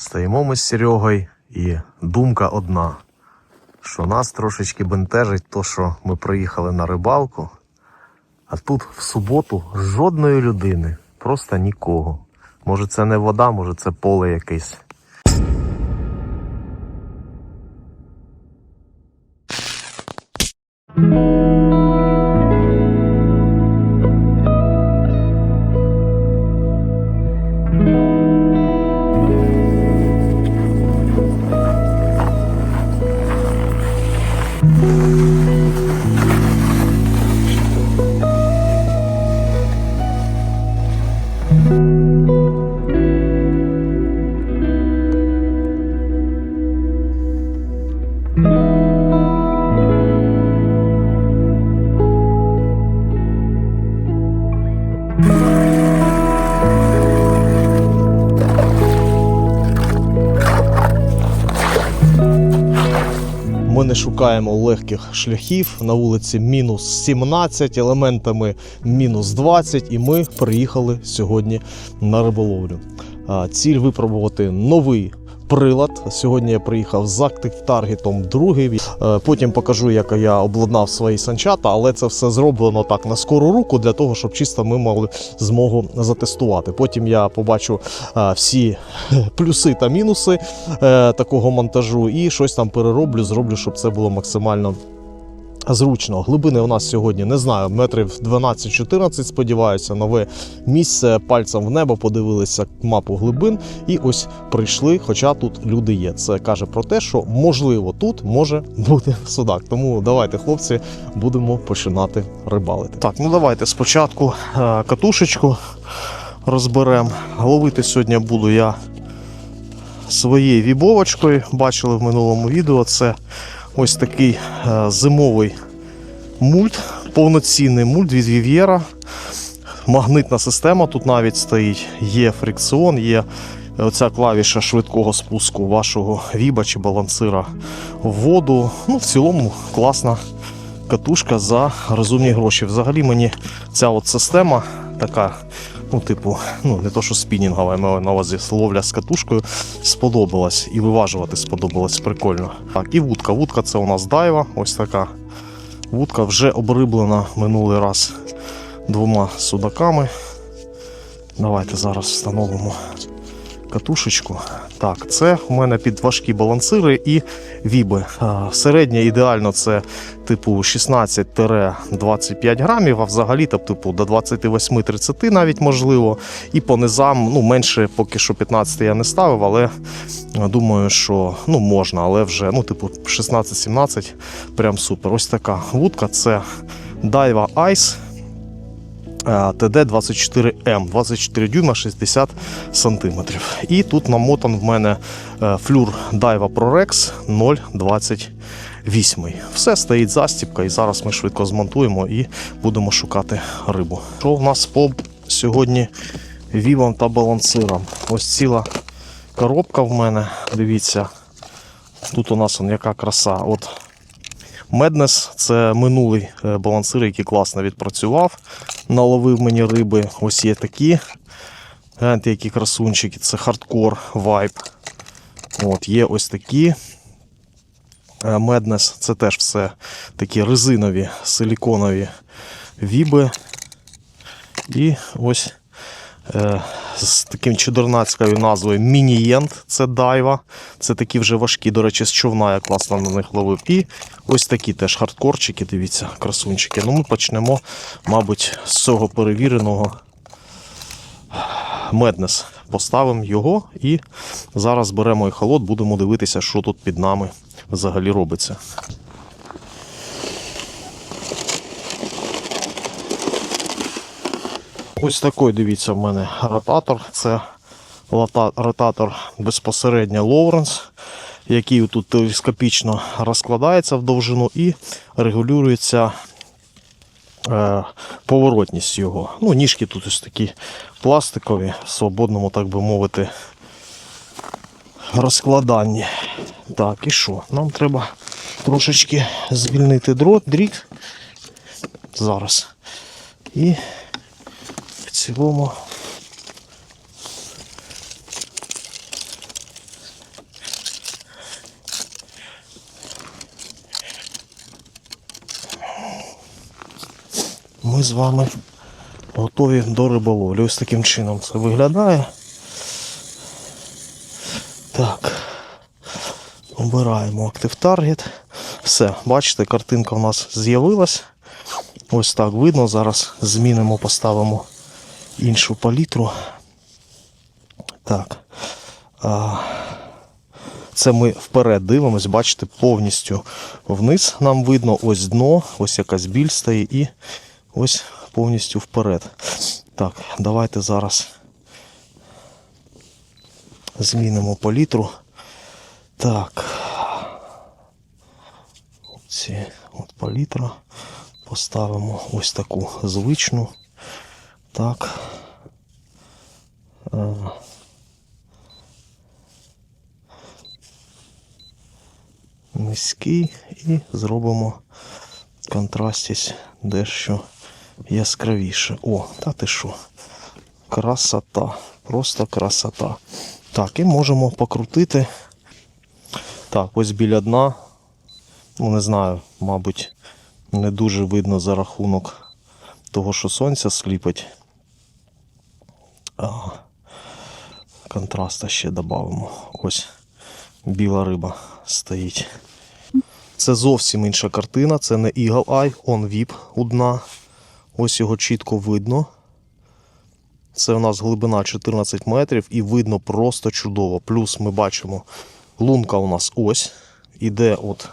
Стоїмо ми з Серегою і думка одна, що нас трошечки бентежить то, що ми приїхали на рибалку, а тут в суботу жодної людини, просто нікого. Може це не вода, може це поле якесь. Ми не шукаємо легких шляхів. На вулиці мінус 17, елементами мінус 20, і ми приїхали сьогодні на риболовлю. Ціль випробувати новий прилад. Сьогодні я приїхав з Active Target 2. Е, Потім покажу, як я обладнав свої санчата, але це все зроблено так на скору руку для того, щоб чисто ми мали змогу затестувати. Потім я побачу е, всі плюси та мінуси е, такого монтажу і щось там перероблю, зроблю, щоб це було максимально. Зручно. Глибини у нас сьогодні не знаю, метрів 12-14, сподіваюся, нове місце пальцем в небо подивилися мапу глибин і ось прийшли. Хоча тут люди є. Це каже про те, що можливо тут може бути судак. Тому давайте, хлопці, будемо починати рибалити. Так, ну давайте спочатку е, катушечку розберемо. Ловити сьогодні буду я своєю вібовочкою. Бачили в минулому відео. Це ось такий е, зимовий мульт, повноцінний мульт від Вів'єра. Магнитна система тут навіть стоїть. Є фрикціон, є оця клавіша швидкого спуску вашого віба чи балансира в воду. Ну, в цілому класна катушка за розумні гроші. Взагалі мені ця от система така. Ну, типу, ну не то, що спінінгова, маю на увазі ловля з катушкою сподобалась і виважувати сподобалось прикольно. Так, і вудка. Вудка це у нас дайва, ось така. Вудка вже обриблена минулий раз двома судаками. Давайте зараз встановимо катушечку. Так, це в мене під важкі балансири і віби. Середня ідеально це типу 16-25 грамів, а взагалі там, типу до 28-30 навіть можливо. І по низам, ну менше поки що 15 я не ставив, але думаю, що ну можна, але вже ну, типу 16-17 прям супер. Ось така вудка це Daiwa Ice. ТД-24М, 24 дюйма 60 сантиметрів. І тут намотан в мене е, флюр Daiwa ProRex 0,28. Все стоїть застіпка, і зараз ми швидко змонтуємо і будемо шукати рибу. Що в нас по сьогодні вівам та балансирам? Ось ціла коробка в мене. Дивіться, тут у нас он, яка краса. От Меднес це минулий е, балансир, який класно відпрацював. Наловив мені риби. Ось є такі. Гляньте, які красунчики. Це хардкор вайп. От, Є ось такі. Меднес це теж все такі резинові, силіконові віби. І ось е, з таким чудернацькою назвою Мінієнт, це дайва. Це такі вже важкі, до речі, з човна я класно на них ловив. І ось такі теж хардкорчики, дивіться, красунчики. Ну, ми почнемо, мабуть, з цього перевіреного меднес. Поставимо його і зараз беремо ехолот, будемо дивитися, що тут під нами взагалі робиться. Ось такий, дивіться, в мене ротатор. Це ротатор безпосередньо Лоуренс, який тут телескопічно розкладається в довжину і регулюється е, поворотність його. Ну, ніжки тут ось такі пластикові, в свободному, так би мовити, розкладанні. Так, і що? Нам треба трошечки звільнити дріт. Зараз. І цілому. Ми з вами готові до риболовлі. Ось таким чином це виглядає. Так, обираємо актив таргет. Все, бачите, картинка у нас з'явилась. Ось так видно. Зараз змінимо, поставимо іншу палітру. Так. Це ми вперед дивимось, бачите, повністю вниз нам видно, ось дно, ось якась біль стоїть і ось повністю вперед. Так, давайте зараз змінимо палітру. Так. Ці от палітра. Поставимо ось таку звичну. Так. Е, Низький і зробимо контрастість дещо яскравіше. О, та ти що? Красота. Просто красота. Так, і можемо покрутити. Так, ось біля дна. Ну, не знаю, мабуть, не дуже видно за рахунок того, що сонця сліпить. А, контраста ще додамо. Ось біла риба стоїть. Це зовсім інша картина, це не Eagle Eye, он віп у дна. Ось його чітко видно. Це у нас глибина 14 метрів і видно просто чудово. Плюс ми бачимо, лунка у нас ось. Іде от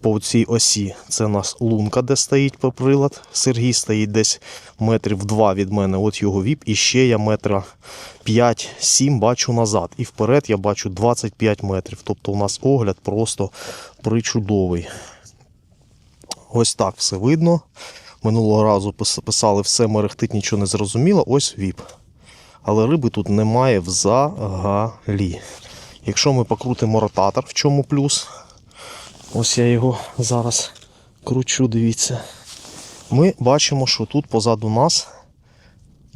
по цій осі. Це у нас лунка, де стоїть по прилад. Сергій стоїть десь метрів два від мене. От його віп. І ще я метра 5-7 бачу назад. І вперед я бачу 25 метрів. Тобто у нас огляд просто причудовий. Ось так все видно. Минулого разу пис- писали все мерехтить, нічого не зрозуміло. Ось віп. Але риби тут немає взагалі. Якщо ми покрутимо ротатор, в чому плюс? Ось я його зараз кручу, дивіться. Ми бачимо, що тут позаду нас.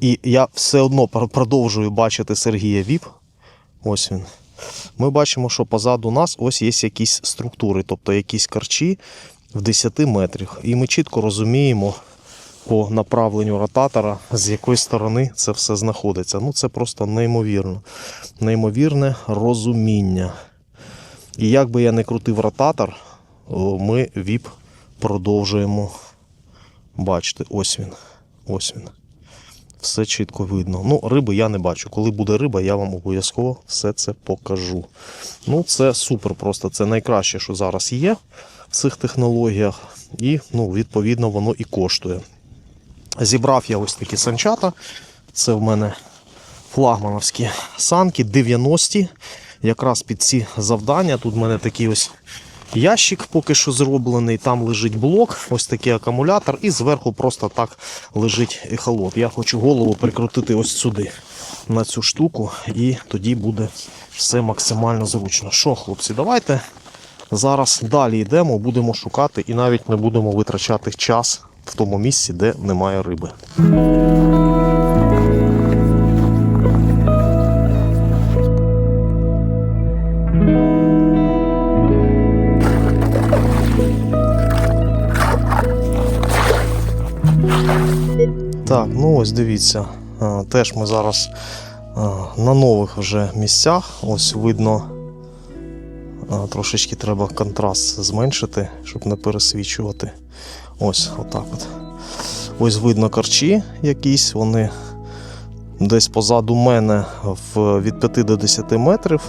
І я все одно продовжую бачити Сергія Віп. Ось він. Ми бачимо, що позаду нас ось є якісь структури, тобто якісь карчі в 10 метрах. І ми чітко розуміємо по направленню ротатора, з якої сторони це все знаходиться. Ну, це просто неймовірно. Неймовірне розуміння. І як би я не крутив ротатор, ми віп продовжуємо бачити. Ось він. Ось він. Все чітко видно. Ну, риби я не бачу. Коли буде риба, я вам обов'язково все це покажу. Ну, це супер, просто це найкраще, що зараз є в цих технологіях. І, ну, відповідно, воно і коштує. Зібрав я ось такі санчата. Це в мене флагмановські санки 90-ті. Якраз під ці завдання. Тут в мене такий ось ящик поки що зроблений. Там лежить блок, ось такий акумулятор, і зверху просто так лежить ехолот. Я хочу голову прикрутити ось сюди, на цю штуку, і тоді буде все максимально зручно. Що, хлопці, давайте зараз далі йдемо, будемо шукати і навіть не будемо витрачати час в тому місці, де немає риби. Ось дивіться. Теж ми зараз на нових вже місцях. Ось видно, трошечки треба контраст зменшити, щоб не пересвічувати. Ось отак от. Ось видно карчі якісь, вони десь позаду мене від 5 до 10 метрів.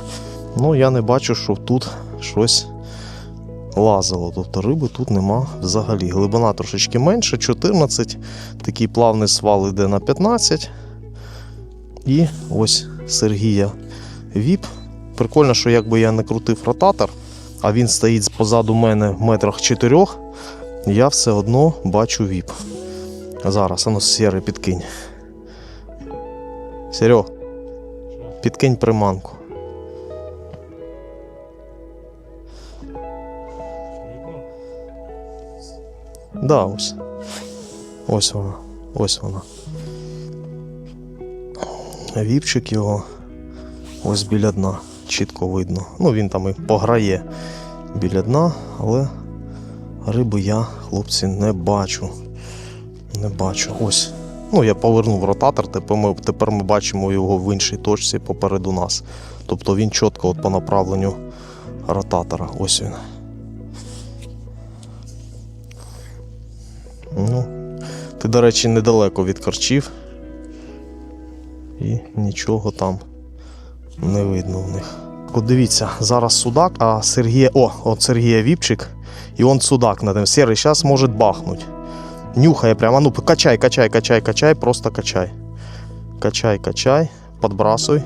Ну, я не бачу, що тут щось лазило. Тобто риби тут нема взагалі. Глибина трошечки менше, 14. Такий плавний свал йде на 15. І ось Сергія Віп. Прикольно, що якби я не крутив ротатор, а він стоїть позаду мене в метрах 4, я все одно бачу Віп. Зараз, ану, сірий підкинь. Серьох, підкинь приманку. Да, ось. Ось вона. Ось вона. Віпчик його ось біля дна. Чітко видно. Ну він там і пограє біля дна, але риби я, хлопці, не бачу. Не бачу. Ось. Ну, я повернув ротатор, тепер ми, тепер ми бачимо його в іншій точці попереду нас. Тобто він чітко от по направленню ротатора. Ось він. До речі, недалеко від корчів. І нічого там не видно в них. От дивіться, зараз судак, а Сергія. О, от Сергія Віпчик, і он судак над ним. Серий, зараз може бахнуть. Нюхає прямо. Ну, качай, качай, качай, качай, просто качай. Качай, качай, подбрасуй.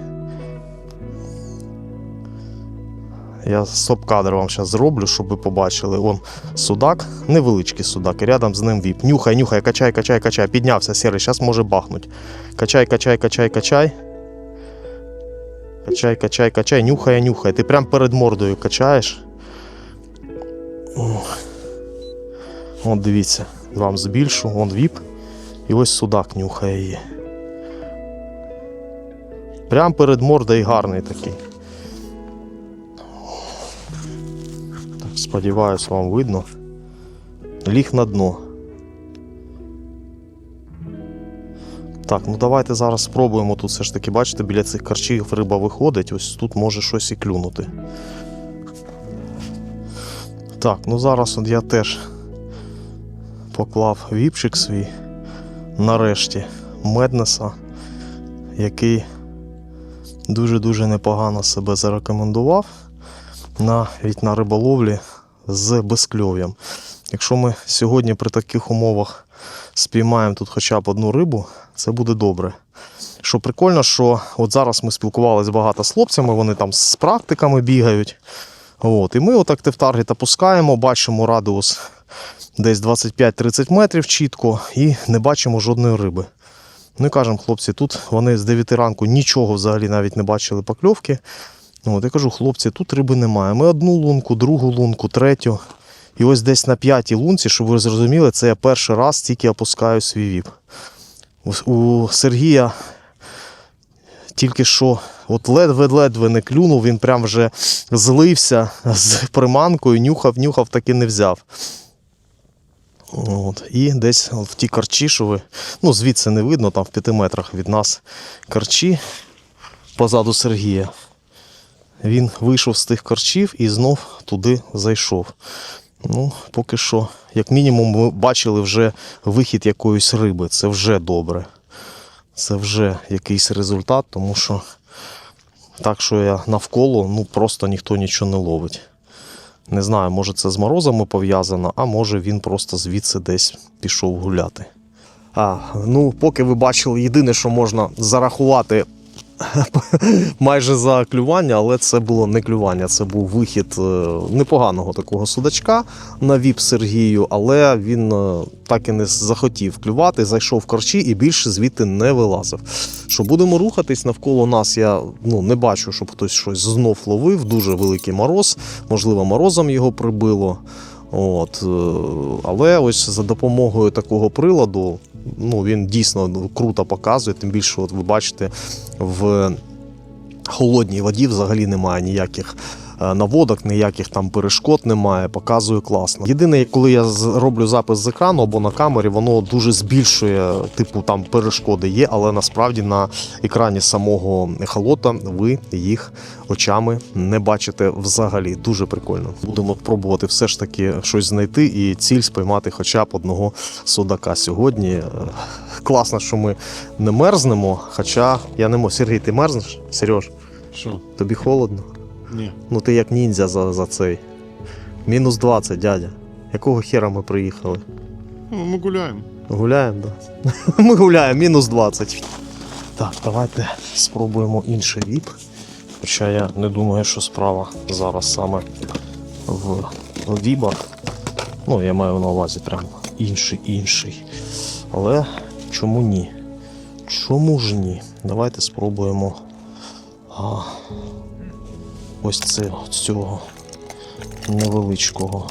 Я стоп-кадр вам зараз зроблю, щоб ви побачили. Он судак, невеличкий судак, і рядом з ним віп. Нюхай, нюхай, качай, качай, качай. Піднявся сірий, зараз може бахнуть. Качай, качай, качай, качай. Качай, качай, качай, нюхай, нюхай. Ти прям перед мордою качаєш. От дивіться, вам збільшу, вон віп. І ось судак нюхає її. Прям перед мордою гарний такий. Сподіваюсь, вам видно. Ліг на дно. Так, ну давайте зараз спробуємо тут все ж таки, бачите, біля цих карчів риба виходить, ось тут може щось і клюнути. Так, ну зараз от я теж поклав віпчик свій нарешті Меднеса, який дуже-дуже непогано себе зарекомендував навіть на риболовлі з безкльов'ям. Якщо ми сьогодні при таких умовах спіймаємо тут хоча б одну рибу, це буде добре. Що прикольно, що от зараз ми спілкувалися багато з хлопцями, вони там з практиками бігають. От, і ми отак тефтаргет опускаємо, бачимо радіус десь 25-30 метрів чітко і не бачимо жодної риби. Ну і кажемо, хлопці, тут вони з 9 ранку нічого взагалі навіть не бачили покльовки. От, я кажу, хлопці, тут риби немає. Ми одну лунку, другу лунку, третю. І ось десь на п'ятій лунці, щоб ви зрозуміли, це я перший раз тільки опускаю свій віп. У- Сергія тільки що от ледве-ледве не клюнув, він прям вже злився з приманкою, нюхав, нюхав, таки не взяв. От. І десь в ті карчі, що ви, ну звідси не видно, там в п'яти метрах від нас карчі позаду Сергія. Він вийшов з тих корчів і знов туди зайшов. Ну, поки що, як мінімум, ми бачили вже вихід якоїсь риби. Це вже добре. Це вже якийсь результат, тому що так, що я навколо, ну просто ніхто нічого не ловить. Не знаю, може це з морозами пов'язано, а може він просто звідси десь пішов гуляти. А, ну, поки ви бачили, єдине, що можна зарахувати майже за клювання, але це було не клювання, це був вихід е, непоганого такого судачка на віп Сергію, але він е, так і не захотів клювати, зайшов в корчі і більше звідти не вилазив. Що будемо рухатись навколо нас, я ну, не бачу, щоб хтось щось знов ловив. Дуже великий мороз, можливо, морозом його прибило. От, е, але ось за допомогою такого приладу, ну він дійсно круто показує. Тим більше, от ви бачите, в холодній воді взагалі немає ніяких наводок, ніяких там перешкод немає. Показує класно. Єдине, коли я з- роблю запис з екрану або на камері, воно дуже збільшує, типу там перешкоди є, але насправді на екрані самого ехолота ви їх очами не бачите взагалі. Дуже прикольно. Будемо пробувати все ж таки щось знайти і ціль спіймати хоча б одного судака сьогодні. Е, Класно, що ми не мерзнемо, хоча я не можу. Сергій, ти мерзнеш? Сереж, Що? тобі холодно? Ні. Ну ти як ніндзя за, за цей. Мінус 20, дядя. Якого хера ми приїхали? Ну, ми гуляємо. Гуляємо, так? Да? Ми гуляємо, мінус 20. Так, давайте спробуємо інший віп. Хоча я не думаю, що справа зараз саме в вібах. Ну, я маю на увазі прям інший інший. Але чому ні? Чому ж ні? Давайте спробуємо а, ось це, цього невеличкого,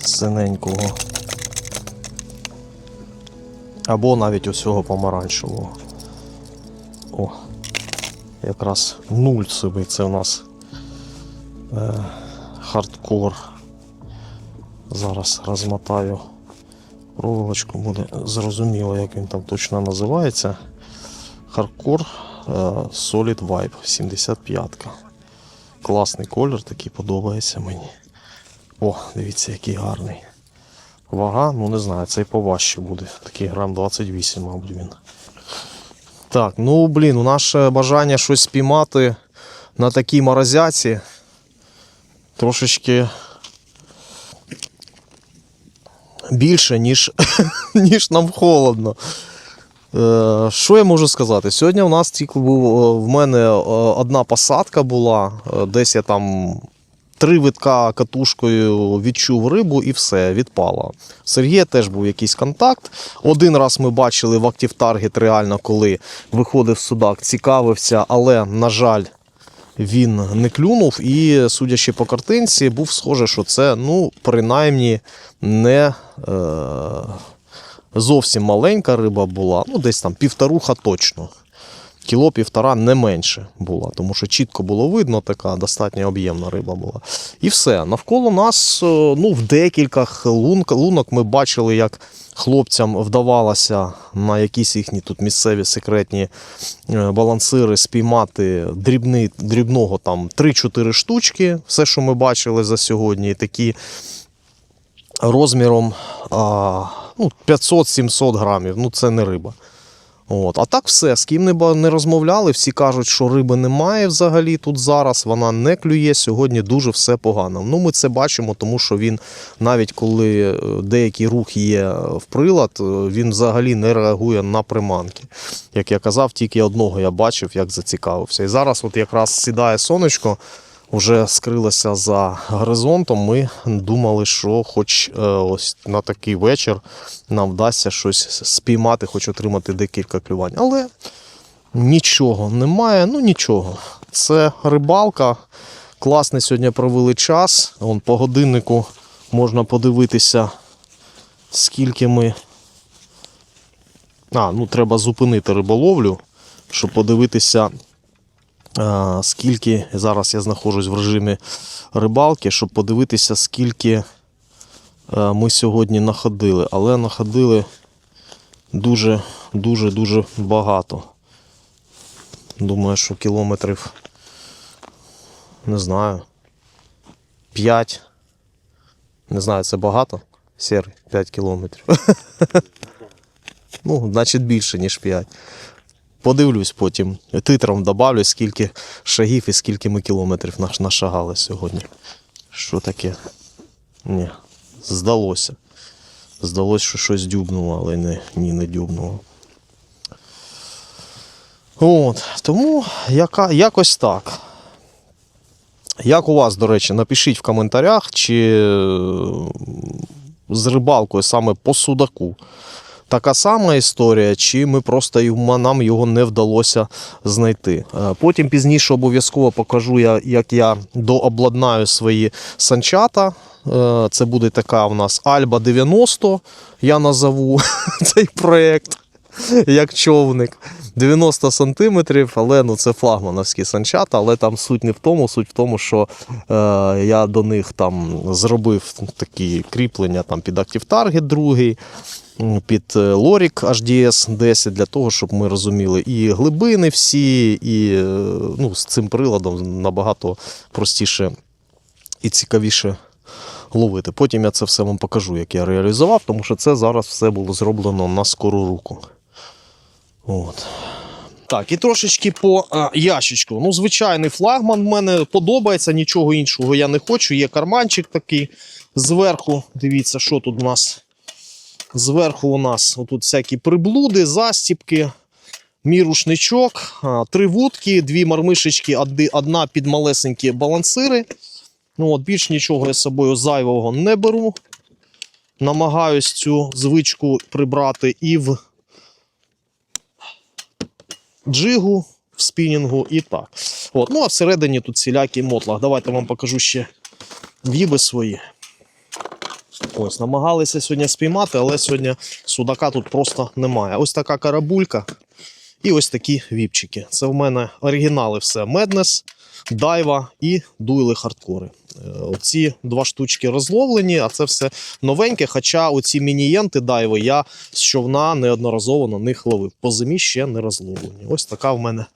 синенького. Або навіть ось цього помаранчевого. О, якраз нульцевий це у нас е, хардкор. Зараз розмотаю проволочку буде зрозуміло, як він там точно називається. Hardcore е, Solid Vibe 75. Класний колір, такий подобається мені. О, дивіться, який гарний. Вага, ну не знаю, цей поважче буде. Такий грам 28, мабуть, він. Так, ну блін, у наше бажання щось спіймати на такій морозяці трошечки більше, ніж, ніж нам холодно. Е, Що я можу сказати? Сьогодні у нас тільки був е, в мене е, одна посадка була, десь я там три витка катушкою відчув рибу і все, відпало. В Сергія теж був якийсь контакт. Один раз ми бачили в Active Target реально, коли виходив судак, цікавився, але, на жаль, він не клюнув. І, судячи по картинці, був схоже, що це, ну, принаймні, не. Е- зовсім маленька риба була, ну десь там півторуха точно. Кіло півтора не менше була, тому що чітко було видно, така достатньо об'ємна риба була. І все. Навколо нас, е, ну, в декількох лунк, лунок ми бачили, як хлопцям вдавалося на якісь їхні тут місцеві секретні е, балансири спіймати дрібний, дрібного там 3-4 штучки. Все, що ми бачили за сьогодні, такі розміром а, ну, 500-700 грамів. Ну, це не риба. От. А так все, з ким не, не розмовляли, всі кажуть, що риби немає взагалі тут зараз, вона не клює, сьогодні дуже все погано. Ну, ми це бачимо, тому що він, навіть коли е, деякий рух є в прилад, е, він взагалі не реагує на приманки. Як я казав, тільки одного я бачив, як зацікавився. І зараз, от якраз сідає сонечко, вже скрилося за горизонтом. Ми думали, що хоч е, ось на такий вечір нам вдасться щось спіймати, хоч отримати декілька клювань. Але нічого немає, ну нічого. Це рибалка. Класний сьогодні провели час. Вон по годиннику можна подивитися, скільки ми. А, ну треба зупинити риболовлю, щоб подивитися, скільки зараз я знаходжусь в режимі рибалки, щоб подивитися, скільки ми сьогодні находили. Але находили дуже, дуже, дуже багато. Думаю, що кілометрів, не знаю, 5. Не знаю, це багато. Сірий, 5 кілометрів. Ну, значить більше, ніж 5. Подивлюсь потім. Титром добавлю, скільки шагів і скільки ми кілометрів нашагали сьогодні. Що таке? Ні, здалося. Здалося, що щось дюбнуло, але не, ні, не дюбнуло. От, тому яка, якось так. Як у вас, до речі, напишіть в коментарях, чи е, з рибалкою саме по судаку така сама історія, чи ми просто нам його не вдалося знайти. Е, Потім пізніше обов'язково покажу, я, як я дообладнаю свої санчата. Е, Це буде така у нас Альба 90, я назову цей проект як човник. 90 сантиметрів, але ну, це флагмановські санчата, але там суть не в тому, суть в тому, що е, я до них там зробив такі кріплення там, під Active Target другий, під е, Lorik HDS 10 для того, щоб ми розуміли і глибини всі, і е, ну, з цим приладом набагато простіше і цікавіше ловити. Потім я це все вам покажу, як я реалізував, тому що це зараз все було зроблено на скору руку. От. Так, і трошечки по а, ящичку. Ну, звичайний флагман в мене подобається, нічого іншого я не хочу. Є карманчик такий зверху. Дивіться, що тут у нас. Зверху у нас отут всякі приблуди, застіпки, мій рушничок, три вудки, дві мармишечки, одна під малесенькі балансири. Ну, от, більш нічого я з собою зайвого не беру. Намагаюсь цю звичку прибрати і в джигу, в спінінгу і так. От. Ну а всередині тут всілякий мотлах. Давайте вам покажу ще віби свої. Ось, намагалися сьогодні спіймати, але сьогодні судака тут просто немає. Ось така карабулька і ось такі віпчики. Це в мене оригінали все. Меднес, Дайва і дуйли хардкори. Ці два штучки розловлені, а це все новеньке. Хоча оці мінієнти дайви я з човна неодноразово на них ловив. По зимі ще не розловлені. Ось така в мене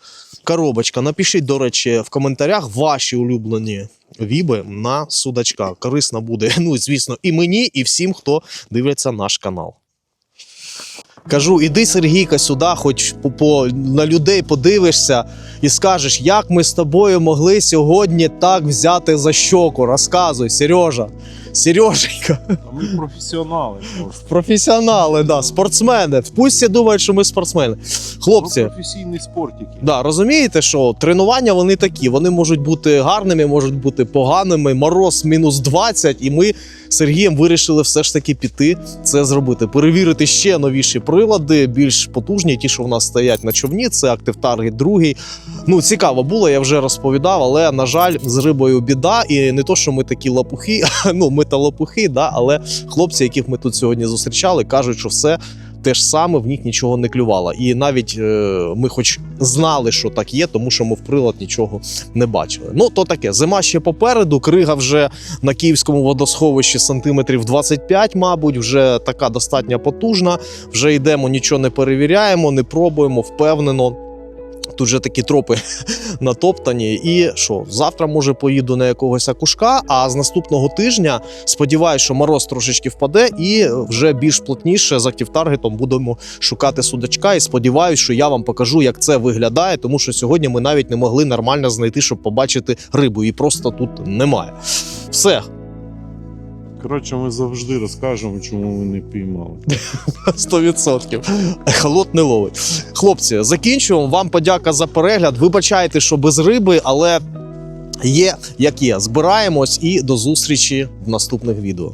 коробочка. Напишіть, до речі, в коментарях ваші улюблені віби на судачка. Корисно буде, ну звісно, і мені, і всім, хто дивиться наш канал. Кажу, іди, Сергійка, сюди, хоч по, по, на людей подивишся і скажеш, як ми з тобою могли сьогодні так взяти за щоку. Розказуй, Сережа. Сереженька, А ми професіонали просто. професіонали, да, спортсмени. Пусть думають, що ми спортсмени. Хлопці, професійний спортики. Да, розумієте, що тренування вони такі, вони можуть бути гарними, можуть бути поганими. Мороз мінус 20, і ми з Сергієм вирішили все ж таки піти це зробити. Перевірити ще новіші прилади, більш потужні, ті, що в нас стоять на човні. Це Active Target 2. Ну, цікаво було, я вже розповідав, але на жаль, з рибою біда. І не то, що ми такі лопухи, ну ми та лопухи, да, але хлопці, яких ми тут сьогодні зустрічали, кажуть, що все те ж саме в них нічого не клювало. І навіть е, ми, хоч знали, що так є, тому що ми в прилад нічого не бачили. Ну то таке, зима ще попереду. Крига вже на київському водосховищі сантиметрів 25, мабуть, вже така достатньо потужна. Вже йдемо, нічого не перевіряємо, не пробуємо, впевнено. Тут вже такі тропи натоптані. І що, завтра, може, поїду на якогось акушка, а з наступного тижня сподіваюся, що мороз трошечки впаде, і вже більш плотніше з актив-таргетом будемо шукати судачка. І сподіваюся, що я вам покажу, як це виглядає, тому що сьогодні ми навіть не могли нормально знайти, щоб побачити рибу. І просто тут немає. Все, Коротше, ми завжди розкажемо, чому ми не піймали. 100%. Холод не ловить. Хлопці, закінчуємо. Вам подяка за перегляд. Вибачайте, що без риби, але є як є. Збираємось і до зустрічі в наступних відео.